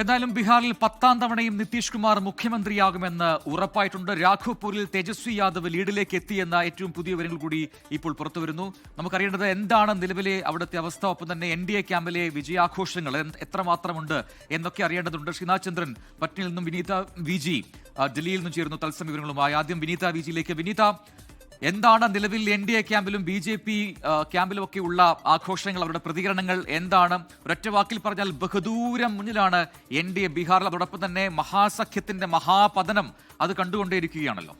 എന്നാലും ബീഹാറിൽ പത്താം തവണയും നിതീഷ് കുമാർ മുഖ്യമന്ത്രിയാകുമെന്ന് ഉറപ്പായിട്ടുണ്ട്. രാഘോപൂരിൽ തേജസ്വി യാദവ് ലീഡിലേക്ക് എത്തിയെന്ന ഏറ്റവും പുതിയ വിവരങ്ങൾ കൂടി ഇപ്പോൾ പുറത്തുവരുന്നു നമുക്കറിയേണ്ടത് എന്താണ് നിലവിലെ അവിടുത്തെ അവസ്ഥ? ഒപ്പം തന്നെ എൻ ഡി എ ക്യാമ്പിലെ വിജയാഘോഷങ്ങൾ എത്രമാത്രമുണ്ട് എന്നൊക്കെ അറിയേണ്ടതുണ്ട്. ശ്രീനാഥ് ചന്ദ്രൻ നിന്നും വിനീത വിജി ഡൽഹിയിൽ നിന്നും ചേരുന്നു തത്സമ വിവരങ്ങളുമായി. ആദ്യം വിനീത വി ജിയിലേക്ക്. വിനീത എന്താണ് നിലവിൽ എൻ ഡി എ ക്യാമ്പിലും ബി ജെ പി ക്യാമ്പിലും ഒക്കെ ഉള്ള ആഘോഷങ്ങൾ അവരുടെ പ്രതികരണങ്ങൾ എന്താണ്? ഒരൊറ്റ വാക്കിൽ പറഞ്ഞാൽ ബഹുദൂരം മുന്നിലാണ് എൻ ഡി എ ബീഹാറിൽ. അതോടൊപ്പം തന്നെ മഹാസഖ്യത്തിന്റെ മഹാപതനം അത് കണ്ടുകൊണ്ടേയിരിക്കുകയാണല്ലോ.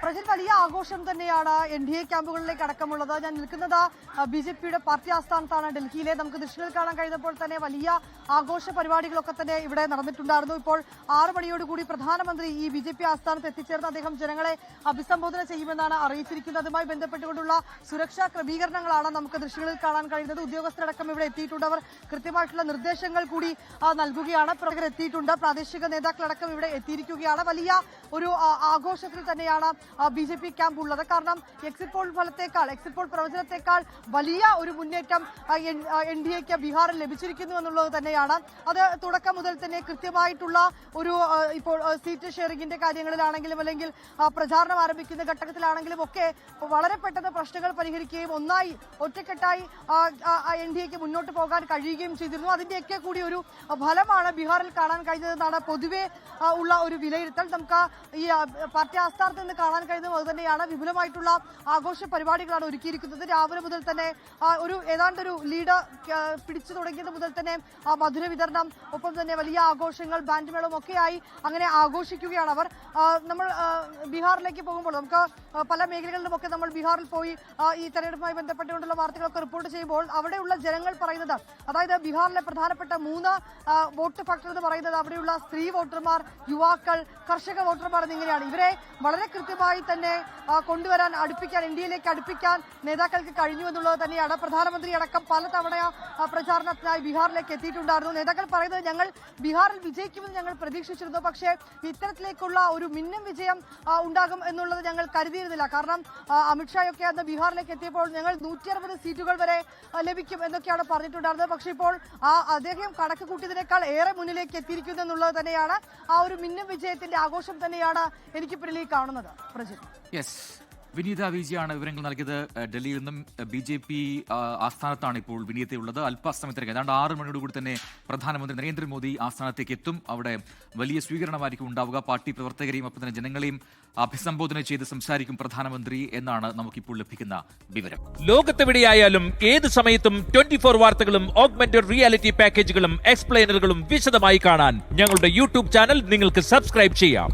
പ്രജിൽ വലിയ ആഘോഷം തന്നെയാണ് എൻ ഡി എ ക്യാമ്പുകളിലേക്ക് അടക്കമുള്ളത്. ഞാൻ നിൽക്കുന്നത് ബി ജെ പിയുടെ പാർട്ടി ആസ്ഥാനത്താണ്. ഡൽഹിയിലെ നമുക്ക് ദൃശ്യങ്ങൾ കാണാൻ കഴിഞ്ഞപ്പോൾ തന്നെ വലിയ ആഘോഷ പരിപാടികളൊക്കെ തന്നെ ഇവിടെ നടന്നിട്ടുണ്ടായിരുന്നു. ഇപ്പോൾ ആറു മണിയോടുകൂടി പ്രധാനമന്ത്രി ഈ ബി ജെ പി ആസ്ഥാനത്ത് എത്തിച്ചേർന്ന് അദ്ദേഹം ജനങ്ങളെ അഭിസംബോധന ചെയ്യുമെന്നാണ് അറിയിച്ചിരിക്കുന്നത്. അതുമായി ബന്ധപ്പെട്ടുകൊണ്ടുള്ള സുരക്ഷാ ക്രമീകരണങ്ങളാണ് നമുക്ക് ദൃശ്യങ്ങളിൽ കാണാൻ കഴിയുന്നത്. ഉദ്യോഗസ്ഥരടക്കം ഇവിടെ എത്തിയിട്ടുണ്ട്. അവർ കൃത്യമായിട്ടുള്ള നിർദ്ദേശങ്ങൾ കൂടി നൽകുകയാണ്. പ്രവർത്തകർ എത്തിയിട്ടുണ്ട്. പ്രാദേശിക നേതാക്കളടക്കം ഇവിടെ എത്തിയിരിക്കുകയാണ്. വലിയ ഒരു ആഘോഷത്തിൽ തന്നെയാണ് ബി ജെ പി ക്യാമ്പ് ഉള്ളത്. കാരണം എക്സിറ്റ് പോൾ ഫലത്തേക്കാൾ എക്സിറ്റ് പോൾ പ്രവചനത്തെക്കാൾ വലിയ ഒരു മുന്നേറ്റം എൻ ഡി എക്ക് ബീഹാറിൽ ലഭിച്ചിരിക്കുന്നു എന്നുള്ളത് തന്നെയാണ്. അത് തുടക്കം മുതൽ തന്നെ കൃത്യമായിട്ടുള്ള ഒരു ഇപ്പോൾ സീറ്റ് ഷെയറിംഗിന്റെ കാര്യങ്ങളിലാണെങ്കിലും അല്ലെങ്കിൽ പ്രചാരണം ആരംഭിക്കുന്ന ഘട്ടത്തിലാണെങ്കിലും ഒക്കെ വളരെ പെട്ടെന്ന് പ്രശ്നങ്ങൾ പരിഹരിക്കുകയും ഒന്നായി ഒറ്റക്കെട്ടായി എൻ ഡി എക്ക് മുന്നോട്ട് പോകാൻ കഴിയുകയും ചെയ്തിരുന്നു. അതിന്റെയൊക്കെ കൂടി ഒരു ഫലമാണ് ബീഹാറിൽ കാണാൻ കഴിഞ്ഞതെന്നാണ് പൊതുവെ ഉള്ള ഒരു വിലയിരുത്തൽ. നമുക്ക് ഈ പാർട്ടി ആസ്ഥാനത്ത് നിന്ന് കാണാൻ കഴിയുന്നത് അത് തന്നെയാണ് വിപുലമായിട്ടുള്ള ആഘോഷ പരിപാടികളാണ് ഒരുക്കിയിരിക്കുന്നത്. രാവിലെ മുതൽ തന്നെ ഒരു ഏതാണ്ട് ഒരു ലീഡ് പിടിച്ചു തുടങ്ങിയത് മുതൽ തന്നെ മധുര വിതരണം ഒപ്പം തന്നെ വലിയ ആഘോഷങ്ങൾ ബാൻഡ് മേളവും ഒക്കെയായി അങ്ങനെ ആഘോഷിക്കുകയാണ് അവർ. നമ്മൾ ബീഹാറിലേക്ക് പോകുമ്പോൾ നമുക്ക് പല മേഖലകളിലുമൊക്കെ നമ്മൾ ബീഹാറിൽ പോയി ഈ തെരഞ്ഞെടുപ്പുമായി ബന്ധപ്പെട്ടുകൊണ്ടുള്ള വാർത്തകളൊക്കെ റിപ്പോർട്ട് ചെയ്യുമ്പോൾ അവിടെയുള്ള ജനങ്ങൾ പറയുന്നത് അതായത് ബീഹാറിലെ പ്രധാനപ്പെട്ട മൂന്ന് വോട്ട് ഫാക്ടർ എന്ന് പറയുന്നത് അവിടെയുള്ള സ്ത്രീ വോട്ടർമാർ യുവാക്കൾ കർഷക വോട്ടർമാർ എന്നിങ്ങനെയാണ്. ഇവരെ വളരെ കൃത്യമായി തന്നെ കൊണ്ടുവരാൻ അടുപ്പിക്കാൻ ഇന്ത്യയിലേക്ക് അടുപ്പിക്കാൻ നേതാക്കൾക്ക് കഴിഞ്ഞു എന്നുള്ളത് തന്നെയാണ് പ്രധാനമന്ത്രി അടക്കം പലതവണ പ്രചാരണത്തിനായി ബീഹാറിലേക്ക് എത്തിയിട്ടുണ്ടായിരുന്നു. നേതാക്കൾ പറയുന്നത് ഞങ്ങൾ ബീഹാറിൽ വിജയിക്കുമെന്ന് ഞങ്ങൾ പ്രതീക്ഷിച്ചിരുന്നു. പക്ഷേ ഇത്തരത്തിലേക്കുള്ള ഒരു മിന്നം വിജയം ഉണ്ടാകും എന്നുള്ളത് ഞങ്ങൾ കരുതിയിരുന്നില്ല. കാരണം അമിത്ഷായൊക്കെ അന്ന് ബീഹാറിലേക്ക് എത്തിയപ്പോൾ ഞങ്ങൾ നൂറ്റി അറുപത് സീറ്റുകൾ വരെ ലഭിക്കും എന്നൊക്കെയാണ് പറഞ്ഞിട്ടുണ്ടായിരുന്നത്. പക്ഷേ ഇപ്പോൾ ആ അദ്ദേഹം കണക്ക് കൂട്ടിയതിനേക്കാൾ ഏറെ മുന്നിലേക്ക് എത്തിയിരിക്കുന്നു എന്നുള്ളത് തന്നെയാണ് ആ ഒരു മിന്നം വിജയത്തിന്റെ ആഘോഷം തന്നെയാണ് എനിക്ക് പിന്നിൽ കാണുന്നത്. യെസ് വിനീത വിജയാണ് വിവരങ്ങൾ നൽകിയത്. ഡൽഹിയിൽ നിന്നും ബി ജെ പി ആസ്ഥാനത്താണ് ഇപ്പോൾ വിനീതയുള്ളത്. അല്പസമയത്തിലേക്ക് ഏതാണ്ട് ആറ് മണിയോട് കൂടി തന്നെ പ്രധാനമന്ത്രി നരേന്ദ്രമോദി ആസ്ഥാനത്തേക്ക് എത്തും. അവിടെ വലിയ സ്വീകരണമായിരിക്കും ഉണ്ടാവുക. പാർട്ടി പ്രവർത്തകരെയും ഒപ്പം തന്നെ ജനങ്ങളെയും അഭിസംബോധന ചെയ്ത് സംസാരിക്കും പ്രധാനമന്ത്രി എന്നാണ് നമുക്കിപ്പോൾ ലഭിക്കുന്ന വിവരം. ലോകത്തെവിടെയായാലും ഏത് സമയത്തും ട്വന്റി ഫോർ വാർത്തകളും ഓഗ്മെന്റഡ് റിയാലിറ്റി പാക്കേജുകളും എക്സ്പ്ലെയിനറുകളും വിശദമായി കാണാൻ ഞങ്ങളുടെ യൂട്യൂബ് ചാനൽ നിങ്ങൾക്ക് സബ്സ്ക്രൈബ് ചെയ്യാം.